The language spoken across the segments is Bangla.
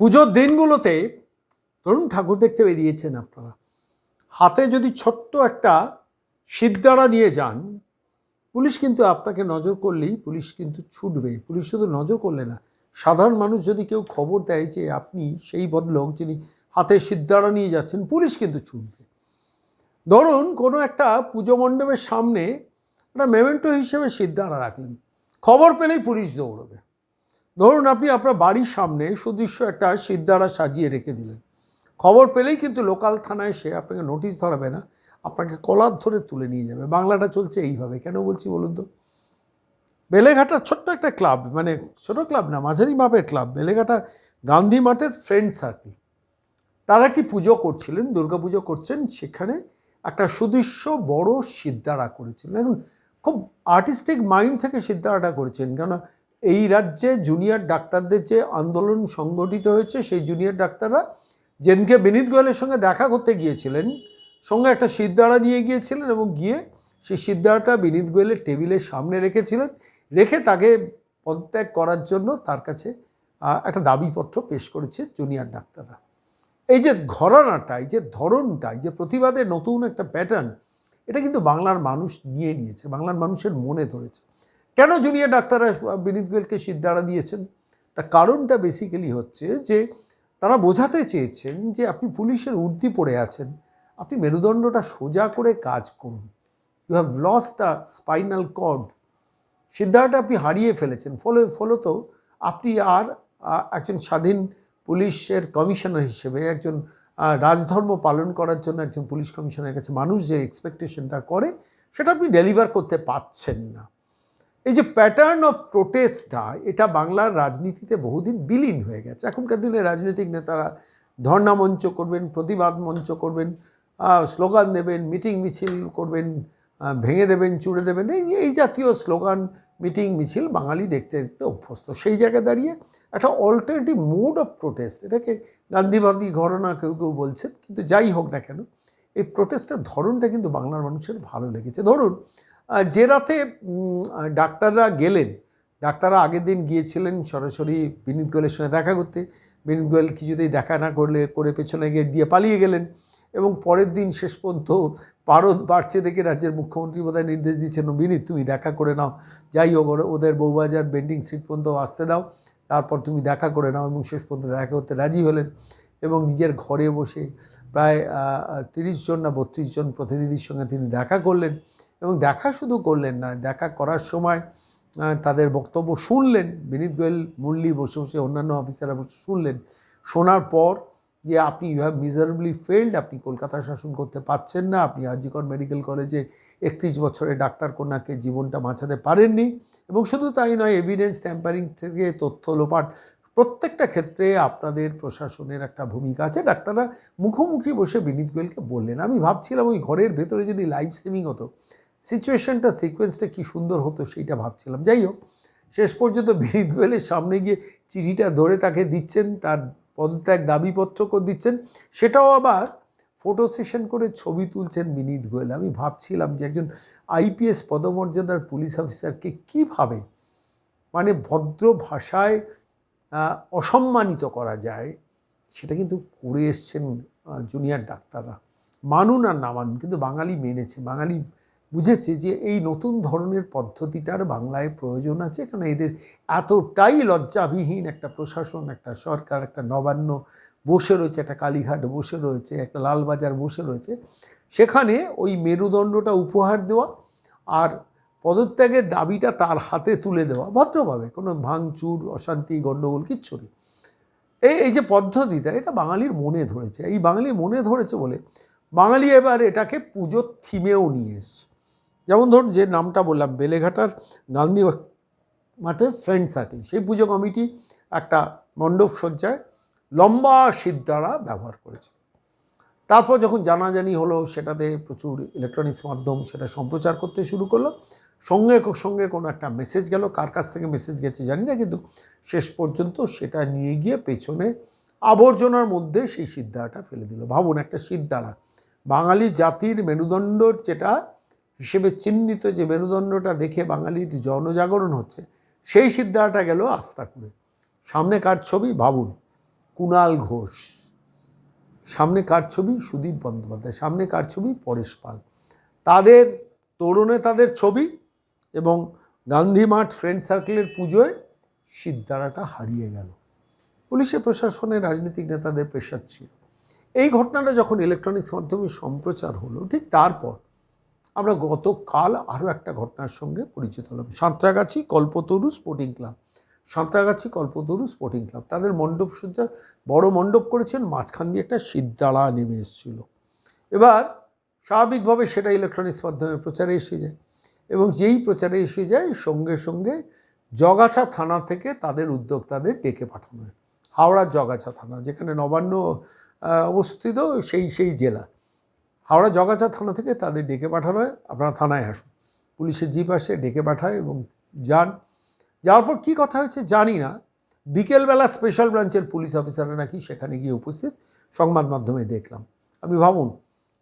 পুজোর দিনগুলোতে, ধরুন ঠাকুর দেখতে বেরিয়েছেন আপনারা, হাতে যদি ছোট্ট একটা সিদ্ধারা নিয়ে যান, পুলিশ কিন্তু আপনাকে নজর করলেই পুলিশ কিন্তু ছুটবে। পুলিশ শুধু নজর করলে না, সাধারণ মানুষ যদি কেউ খবর দেয় যে আপনি সেই বদলোক যিনি হাতে সিদ্ধারা নিয়ে যাচ্ছেন, পুলিশ কিন্তু ছুটবে। ধরুন কোনো একটা পুজো মণ্ডপের সামনে একটা মেমেন্টো হিসেবে সিদ্ধারা রাখলেন, খবর পেলেই পুলিশ দৌড়বে। ধরুন আপনি আপনার বাড়ির সামনে সুদৃশ্য একটা সিদ্ধারা সাজিয়ে রেখে দিলেন। খবর পেলেই কিন্তু লোকাল থানায় সে আপনাকে নোটিশ ধরাবে না, আপনাকে কলার ধরে তুলে নিয়ে যাবে। বাংলাটা চলছে এইভাবে। কেন বলছি বলুন তো? বেলেঘাটা ছোট্ট একটা ক্লাব মানে ছোট ক্লাব না, মাঝারি মাপের ক্লাব, বেলেঘাটা গান্ধী মাঠের ফ্রেন্ড সার্কেল। তারা একটি পুজো করছিলেন, দুর্গা পুজো করছেন, সেখানে একটা সুদৃশ্য বড় সিদ্ধারা করেছিলেন। এখন খুব আর্টিস্টিক মাইন্ড থেকে সিদ্ধারাটা করেছেন। কেন এই রাজ্যে জুনিয়র ডাক্তারদের যে আন্দোলন সংগঠিত হয়েছে, সেই জুনিয়র ডাক্তাররা যেদিনকে বিনীত গোয়েলের সঙ্গে দেখা করতে গিয়েছিলেন, সঙ্গে একটা সিদ্ধারা নিয়ে গিয়েছিলেন এবং গিয়ে সেই সিদ্ধারাটা বিনীত গোয়েলের টেবিলের সামনে রেখেছিলেন, রেখে তাকে পদত্যাগ করার জন্য তার কাছে একটা দাবিপত্র পেশ করেছে জুনিয়র ডাক্তাররা। এই যে ঘরানাটা, এই যে ধরনটা, এই যে প্রতিবাদের নতুন একটা প্যাটার্ন এটা কিন্তু বাংলার মানুষ নিয়ে নিয়েছে, বাংলার মানুষের মনে ধরেছে। কেন জুনিয়র ডাক্তাররা বিনীত গোয়েলকে সিদ্ধারা দিয়েছেন? তার কারণটা বেসিক্যালি হচ্ছে যে, তারা বোঝাতে চেয়েছেন যে আপনি পুলিশের উর্দি পড়ে আছেন, আপনি মেরুদণ্ডটা সোজা করে কাজ করুন। You have lost the spinal cord সিদ্ধারাটা আপনি হারিয়ে ফেলেছেন। ফলে, ফলত আপনি আর একজন স্বাধীন পুলিশের কমিশনার হিসেবে, একজন রাজধর্ম পালন করার জন্য একজন পুলিশ কমিশনারের কাছে মানুষ যে এক্সপেকটেশনটা করে, সেটা আপনি ডেলিভার করতে পারছেন না। এই যে প্যাটার্ন অফ প্রোটেস্টটা এটা বাংলার রাজনীতিতে বহুদিন বিলীন হয়ে গেছে। এখনকার দিনে রাজনৈতিক নেতারা ধর্ণা মঞ্চ করবেন, প্রতিবাদ মঞ্চ করবেন স্লোগান দেবেন, মিটিং মিছিল করবেন ভেঙে দেবেন, চুড়ে দেবেন। এই এই জাতীয় স্লোগান, মিটিং, মিছিল বাঙালি দেখতে দেখতে অভ্যস্ত। সেই জায়গায় দাঁড়িয়ে একটা অল্টারনেটিভ মোড অফ প্রোটেস্ট এটাকে গান্ধীবাদী ঘটনা কেউ কেউ বলছেন, কিন্তু যাই হোক না কেন, এই প্রোটেস্টের ধরনটা কিন্তু বাংলার মানুষের ভালো লেগেছে। ধরুন যে রাতে ডাক্তাররা গেলেন, ডাক্তাররা আগের দিন গিয়েছিলেন সরাসরি বিনীত গোয়েলের সঙ্গে দেখা করতে। বিনীত গোয়েল কিছুতেই দেখা না করলে, করে পেছনে গেট দিয়ে পালিয়ে গেলেন এবং পরের দিন শেষ পর্যন্ত পারদ বাড়ছে দেখে রাজ্যের মুখ্যমন্ত্রী বোধহয় নির্দেশ দিচ্ছেন বিনীত, তুমি দেখা করে নাও। যাই হোক ওদের বউবাজার বেন্ডিং সিট পর্যন্ত আসতে দাও। তারপর তুমি দেখা করে নাও। এবং শেষ পর্যন্ত দেখা করতে রাজি হলেন এবং নিজের ঘরে বসে প্রায় তিরিশ জন না বত্রিশ জন প্রতিনিধির সঙ্গে তিনি দেখা করলেন। এবং দেখা শুধু করলেন না, দেখা করার সময় তাদের বক্তব্য শুনলেন, বিনীত গোয়েল মুরলি বসে বসে, অন্যান্য অফিসাররা বসে শুনলেন। শোনার পর যে আপনি ইউ হ্যাভ মিজারেবলি ফেল্ড আপনি কলকাতা শাসন করতে পারছেন না, আপনি আরজিকর মেডিকেল কলেজে একত্রিশ বছরের ডাক্তার কন্যাকে জীবনটা বাঁচাতে পারেননি এবং শুধু তাই নয় এভিডেন্স ট্যাম্পারিং থেকে তথ্য লোপাট প্রত্যেকটা ক্ষেত্রে আপনাদের প্রশাসনের একটা ভূমিকা আছে। ডাক্তাররা মুখোমুখি বসে বিনীত গোয়েলকে বললেন। আমি ভাবছিলাম ওই ঘরের ভেতরে যদি লাইভ স্ট্রিমিং হতো সিচুয়েশনটা সিকোয়েন্সটা কি সুন্দর হতো সেইটা ভাবছিলাম। যাই হোক, শেষ পর্যন্ত বিনীত গোয়েলের সামনে গিয়ে চিঠিটা ধরে তাকে দিচ্ছেন, তার পদত্যাগ দাবিপত্র করে দিচ্ছেন। সেটাও আবার ফটো সেশন করে ছবি তুলছেন বিনীত গোয়েল। আমি ভাবছিলাম যে একজন আইপিএস পদমর্যাদার পুলিশ অফিসারকে কীভাবে মানে ভদ্র ভাষায় অসম্মানিত করা যায়, সেটা কিন্তু করে এসছেন জুনিয়র ডাক্তাররা। মানুন আর না মানুন, কিন্তু বাঙালি মেনেছে। বাঙালি বুঝেছে যে এই নতুন ধরনের পদ্ধতিটার বাংলায় প্রয়োজন আছে কারণ এদের এতটাই লজ্জাবিহীন একটা প্রশাসন, একটা সরকার, একটা নবান্ন বসে রয়েছে, একটা কালীঘাট বসে রয়েছে, একটা লালবাজার বসে রয়েছে, সেখানে ওই মেরুদণ্ডটা উপহার দেওয়া আর পদত্যাগের দাবিটা তার হাতে তুলে দেওয়া ভদ্রভাবে, কোনো ভাঙচুর, অশান্তি, গণ্ডগোল কিচ্ছু নেই। এই এই যে পদ্ধতিটা, এটা বাঙালির মনে ধরেছে। এই বাঙালির মনে ধরেছে বলে বাঙালি এবার এটাকে পুজোর থিমেও নিয়ে এসছে। যেমন ধরুন যে নামটা বললাম, বেলেঘাটার গান্ধী মাঠের ফ্রেন্ড সার্কেল, সেই পুজো কমিটি একটা মণ্ডপ সজ্জায় লম্বা সিদ্ধারা ব্যবহার করেছে। তারপর যখন জানাজানি হলো, সেটাতে প্রচুর ইলেকট্রনিক্স মাধ্যম সেটা সম্প্রচার করতে শুরু করল। সঙ্গে সঙ্গে কোনো একটা মেসেজ গেল, কার কাছ থেকে মেসেজ গেছে জানি না, কিন্তু শেষ পর্যন্ত সেটা নিয়ে গিয়ে পেছনে আবর্জনার মধ্যে সেই সিদ্ধারাটা ফেলে দিল। ভাবুন একটা সিদ্ধারা বাঙালি জাতির মেরুদণ্ড যেটা হিসেবে চিহ্নিত যে মেরুদণ্ডটা দেখে বাঙালির জনজাগরণ হচ্ছে, সেই সিদ্ধারাটা গেল আস্থা করে সামনে কার ছবি? ভাবুন। কুণাল ঘোষ। সামনে কার ছবি? সুদীপ বন্দ্যোপাধ্যায়। সামনে কার ছবি? পরেশ পাল। তাদের তরুণে তাদের ছবি এবং গান্ধী মাঠ ফ্রেন্ড সার্কেলের পুজোয় সিদ্ধারাটা হারিয়ে গেল। পুলিশের প্রশাসনে রাজনৈতিক নেতাদের প্রেশার ছিল এই ঘটনাটা যখন ইলেকট্রনিক্স মাধ্যমে সম্প্রচার হলো, ঠিক তারপর আমরা গতকাল আরও একটা ঘটনার সঙ্গে পরিচিত হলাম। Santragachi Kalpataru sporting club. Santragachi Kalpataru sporting club. তাদের মণ্ডপ সজ্জা বড় মণ্ডপ করেছেন, মাঝখান দিয়ে একটা সিদ্ধারা নেমে এসেছিল। এবার স্বাভাবিকভাবে সেটা ইলেকট্রনিক্স মাধ্যমে প্রচারে এসে যায় এবং যেই প্রচারে এসে যায়, সঙ্গে সঙ্গে জগাছা থানা থেকে তাদের উদ্যোক্তাদের ডেকে পাঠানো হয়। হাওড়ার জগাছা থানা, যেখানে নবান্ন অবস্থিত সেই সেই জেলা। হাওড়া জগাছা থানা থেকে তাদের ডেকে পাঠানো হয়। আপনারা থানায় আসুন। পুলিশের জিপ আসে, ডেকে পাঠায় এবং যান। যাওয়ার পর কী কথা হয়েছে জানি না। বিকেলবেলা স্পেশাল ব্রাঞ্চের পুলিশ অফিসাররা নাকি সেখানে গিয়ে উপস্থিত সংবাদ মাধ্যমে দেখলাম। আপনি ভাবুন,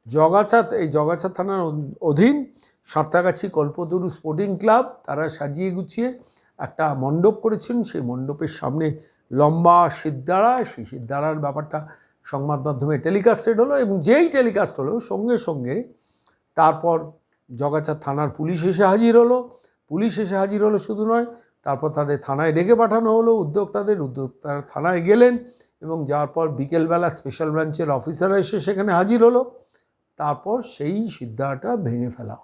জগাছা, এই জগাছা থানার অধীন সাঁতরাগাছি কল্পতরু স্পোর্টিং ক্লাব, তারা সাজিয়ে গুছিয়ে একটা মণ্ডপ করেছেন। সেই মণ্ডপের সামনে লম্বা সিদ্ধারা সেই সিদ্ধারার ব্যাপারটা সংবাদ মাধ্যমে টেলিকাস্টেড হলো এবং যেই টেলিকাস্ট হলো সঙ্গে সঙ্গে তারপর জগাছা থানার পুলিশ এসে হাজির হলো। পুলিশ এসে হাজির হলো শুধু নয়, তারপর তাদের থানায় ডেকে পাঠানো হলো উদ্যোক্তাদের। উদ্যোক্তারা থানায় গেলেন এবং যাওয়ার পর বিকেলবেলা স্পেশাল ব্রাঞ্চের অফিসাররা এসে সেখানে হাজির হলো। তারপর সেই সিদ্ধারাটা ভেঙে ফেলা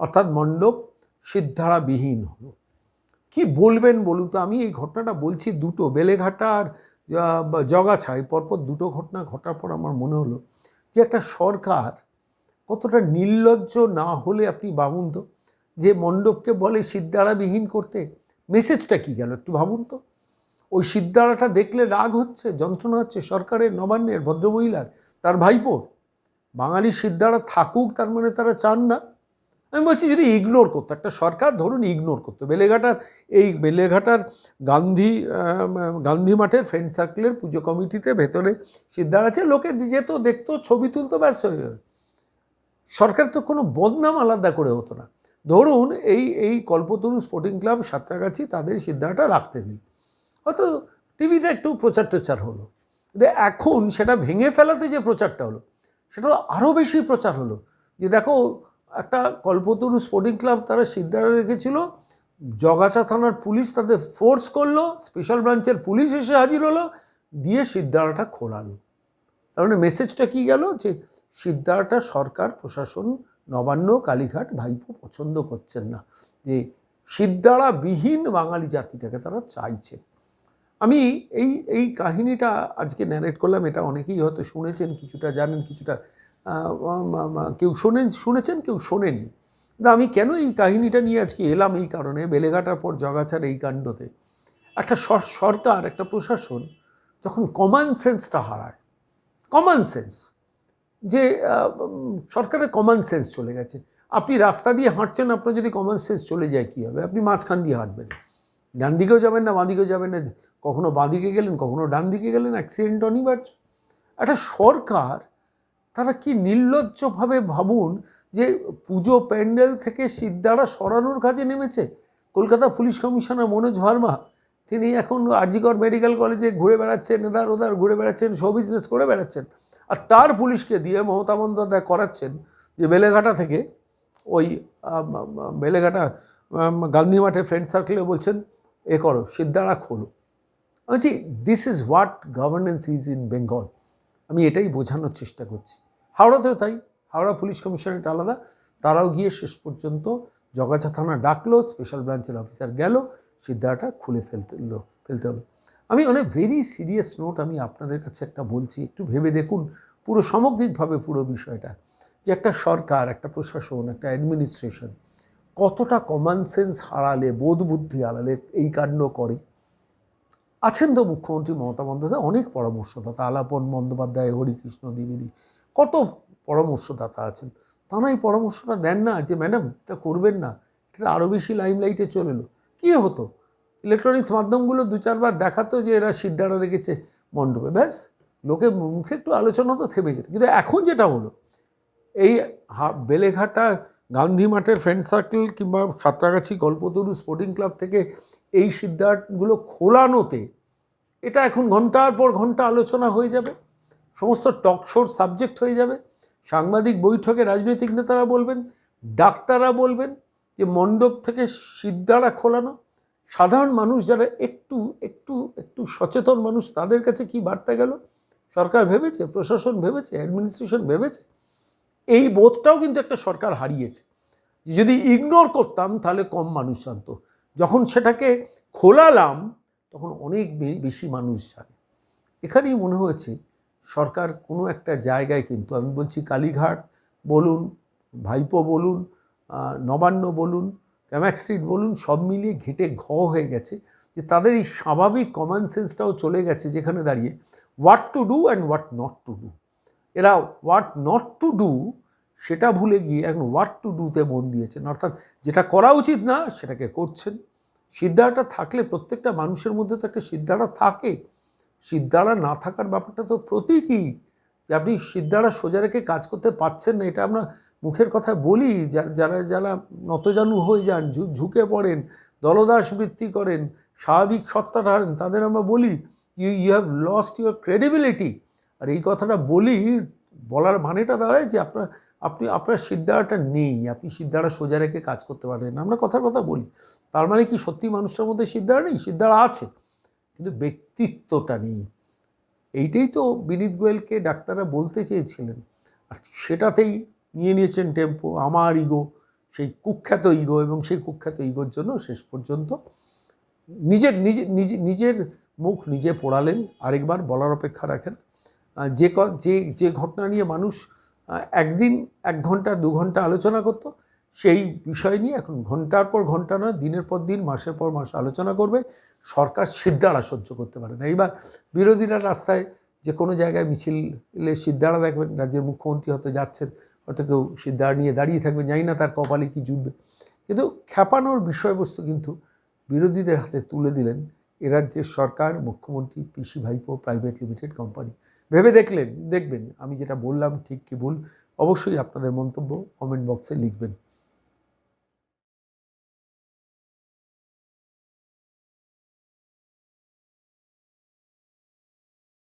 অর্থাৎ মণ্ডপ সিদ্ধারাবিহীন হলো। কি বলবেন বলুন তো? আমি এই ঘটনাটা বলছি দুটো বেলেঘাটা আর আহ, বা জগাছা এই পরপর দুটো ঘটনা ঘটার পর আমার মনে হলো যে একটা সরকার কতটা নির্লজ্জ না হলে আপনি ভাবুন তো যে মণ্ডপকে বলে সিদ্ধারাবিহীন করতে মেসেজটা কি গেল একটু ভাবুন তো? ওই সিদ্ধারাটা দেখলে রাগ হচ্ছে যন্ত্রণা হচ্ছে সরকারের নবান্নের ভদ্রমহিলার তার ভাইপোর। বাঙালির সিদ্ধারা থাকুক তার মানে তারা চান না। আমি বলছি যদি ইগনোর করতো, একটা সরকার ধরুন ইগনোর করতো, বেলেঘাটার এই বেলেঘাটার গান্ধী গান্ধী মাঠের ফ্রেন্ড সার্কেলের পুজো কমিটিতে ভেতরে সিদ্ধার আছে, লোকে যেত দেখতো, ছবি তুলতো, ব্যাস হয়ে গেল। সরকার তো কোনো বদনাম আলাদা করে হতো না। ধরুন এই এই কল্পতরু স্পোর্টিং ক্লাব সাঁতরাগাছি তাদের সিদ্ধাটা রাখতে দিল। হয়তো টিভিতে একটু প্রচার টোচার হলো। এখন সেটা ভেঙে ফেলাতে যে প্রচারটা হলো, সেটা তো আরও বেশি প্রচার হলো। যে দেখো একটা কল্পতরু স্পোর্টিং ক্লাব তারা সিদ্ধারা রেখেছিল। জগাছা থানার পুলিশ তাদের ফোর্স করল স্পেশাল ব্রাঞ্চের পুলিশ এসে হাজির হলো, দিয়ে সিদ্ধারাটা খোলালো। তার মানে মেসেজটা কি গেল? যে সিদ্ধারাটা সরকার, প্রশাসন, নবান্ন, কালীঘাট ভাইপো পছন্দ করছেন না। যে সিদ্ধারা বিহীন বাঙালি জাতিটাকে তারা চাইছেন আমি এই এই কাহিনীটা আজকে ন্যারেট করলাম, এটা অনেকেই হয়তো শুনেছেন, কিছুটা জানেন, কিছুটা কেউ শোনেন শুনেছেন? কেউ শোনেননি। কিন্তু আমি কেন এই কাহিনীটা নিয়ে আজকে এলাম এই কারণে? বেলেঘাটার পর জগাছার এই কাণ্ডতে। একটা সরকার, একটা প্রশাসন যখন কমন সেন্সটা হারায় কমন সেন্স যে সরকারের কমন সেন্স চলে গেছে। আপনি রাস্তা দিয়ে হাঁটছেন, আপনার যদি কমন সেন্স চলে যায়, কী হবে? আপনি মাঝখান দিয়ে হাঁটবেন। ডান দিকেও যাবেন না, বাঁ দিকেও যাবেন না। কখনো বাঁ দিকে গেলেন, কখনো ডান দিকে গেলেন অ্যাক্সিডেন্ট অনিবার্য। একটা সরকার তারা কি নির্লজ্জভাবে ভাবুন যে পুজো প্যান্ডেল থেকে সিদ্ধারা সরানোর কাজে নেমেছে? কলকাতা পুলিশ কমিশনার মনোজ ভার্মা, তিনি এখন আরজিকর মেডিকেল কলেজে ঘুরে বেড়াচ্ছেন এদার ওদার ঘুরে বেড়াচ্ছেন, শো বিজনেস করে বেড়াচ্ছেন। আর তার পুলিশকে দিয়ে মমতা বন্দ্যোপাধ্যায় করাচ্ছেন যে বেলেঘাটা থেকে ওই বেলেঘাটা গান্ধী মাঠে ফ্রেন্ড সার্কেলে বলছেন, এ করো, সিদ্ধারা খোলো। বলছি this is what governance is in Bengal আমি এটাই বোঝানোর চেষ্টা করছি। হাওড়াতেও তাই। হাওড়া পুলিশ কমিশনারেট আলাদা। তারাও গিয়ে শেষ পর্যন্ত জগাছা থানা ডাকলো স্পেশাল ব্রাঞ্চের অফিসার গেল, সিদ্ধাটা খুলে ফেলতে ফেলতে হলো। আমি অনেক ভেরি সিরিয়াস নোট আমি আপনাদের কাছে একটা বলছি, একটু ভেবে দেখুন পুরো সামগ্রিকভাবে পুরো বিষয়টা। যে একটা সরকার, একটা প্রশাসন, একটা অ্যাডমিনিস্ট্রেশন কতটা কমন সেন্স হারালে, বোধ বুদ্ধি হারালে এই কাণ্ড করে? আছেন তো মুখ্যমন্ত্রী মমতা বন্দ্যোপাধ্যায়, অনেক পরামর্শদাতা, আলাপন বন্দ্যোপাধ্যায়, হরিকৃষ্ণ দ্বিবেদী। কত পরামর্শদাতা আছেন? তারা এই পরামর্শটা দেন না যে, ম্যাডাম, এটা করবেন না। এটা আরও বেশি লাইমলাইটে চলে এলো। কী হতো? ইলেকট্রনিক্স মাধ্যমগুলো দু চারবার দেখাতো যে, এরা সিদ্ধারা রেখেছে মণ্ডপে। ব্যাস, লোকে মুখে একটু আলোচনা তো থেমে যেত। কিন্তু এখন যেটা হলো, এই বেলেঘাটা গান্ধী মাঠের ফ্রেন্ড সার্কেল কিংবা সাঁতরাগাছি গল্পতরু স্পোর্টিং ক্লাব থেকে এই সিদ্ধান্তগুলো খোলানোতে, এটা এখন ঘণ্টার পর ঘণ্টা আলোচনা হয়ে যাবে। সমস্ত টক শোর সাবজেক্ট হয়ে যাবে। সাংবাদিক বৈঠকে রাজনৈতিক নেতারা বলবেন, ডাক্তাররা বলবেন যে মণ্ডপ থেকে সিদ্ধারা খোলানো। সাধারণ মানুষ যারা একটু একটু একটু সচেতন মানুষ, তাদের কাছে কি বার্তা গেল? সরকার ভেবেছে, প্রশাসন ভেবেছে অ্যাডমিনিস্ট্রেশন ভেবেছে? এই বোধটাও কিন্তু একটা সরকার হারিয়েছে। যদি ইগনোর করতাম, তাহলে কম মানুষ জানতো। যখন সেটাকে খোলালাম, তখন অনেক বেশি মানুষ জানে। এখানেই মনে হয়েছে সরকার কোনো একটা জায়গায় কিন্তু, আমি বলছি কালীঘাট বলুন, ভাইপো বলুন নবান্ন বলুন, ক্যামাক স্ট্রিট বলুন, সব মিলিয়ে ঘেটে ঘ হয়ে গেছে যে তাদের এই স্বাভাবিক কমন সেন্সটাও চলে গেছে যেখানে দাঁড়িয়ে what to do and what not to do এরা হোয়াট নট টু ডু সেটা ভুলে গিয়ে এখন হোয়াট টু ডুতে মন দিয়েছেন। অর্থাৎ যেটা করা উচিত না, সেটাকে করছেন। সিদ্ধাটা থাকলে প্রত্যেকটা মানুষের মধ্যে তো একটা সিদ্ধাটা থাকে। সিদ্ধারা না থাকার ব্যাপারটা তো প্রতীকই যে আপনি সিদ্ধারা সোজা রেখে কাজ করতে পারছেন না, এটা আমরা মুখের কথা বলি। যারা যারা নতজানু হয়ে যান ঝুঁকে পড়েন, দলদাস বৃত্তি করেন, স্বাভাবিক সত্তাটা হারেন তাদের আমরা বলি you you have lost your credibility আর এই কথাটা বলি, বলার মানেটা দাঁড়ায় যে আপনার, আপনি, আপনার সিদ্ধারাটা নেই, আপনি সিদ্ধারা সোজা রেখে কাজ করতে পারেন আমরা কথার কথা বলি। তার মানে কি সত্যি মানুষটার মধ্যে সিদ্ধারা নেই? সিদ্ধারা আছে। কিন্তু ব্যক্তিত্বটা নেই। এইটাই তো বিনীত গোয়েলকে ডাক্তাররা বলতে চেয়েছিলেন। আর সেটাতেই নিয়ে নিয়েছেন টেম্পো, আমার ইগো, সেই কুখ্যাত ইগো এবং সেই কুখ্যাত ইগোর জন্য শেষ পর্যন্ত নিজের, নিজে নিজে, নিজের মুখ নিজে পোড়ালেন, আরেকবার বলার অপেক্ষা রাখেন। যে ক- যে যে ঘটনা নিয়ে মানুষ একদিন, এক ঘণ্টা, দু ঘণ্টা আলোচনা করত, সেই বিষয় নিয়ে এখন ঘণ্টার পর ঘণ্টা নয়, দিনের পর দিন, মাসের পর মাস আলোচনা করবে। সরকার সিদ্ধারা সহ্য করতে পারে না। এইবার বিরোধীরা রাস্তায় যে কোনো জায়গায় মিছিলে সিদ্ধারা দেখবেন, রাজ্যের মুখ্যমন্ত্রী হয়তো যাচ্ছেন, হয়তো কেউ সিদ্ধারা নিয়ে দাঁড়িয়ে থাকবে জানি না তার কপালে কি জুটবে। কিন্তু খ্যাপানোর বিষয়বস্তু কিন্তু বিরোধীদের হাতে তুলে দিলেন এ রাজ্যের সরকার, মুখ্যমন্ত্রী, পিসি ভাইপো, প্রাইভেট লিমিটেড কোম্পানি। ভেবে দেখলেন, দেখবেন, আমি যেটা বললাম ঠিক কি ভুল, অবশ্যই আপনাদের মন্তব্য কমেন্ট বক্সে লিখবেন।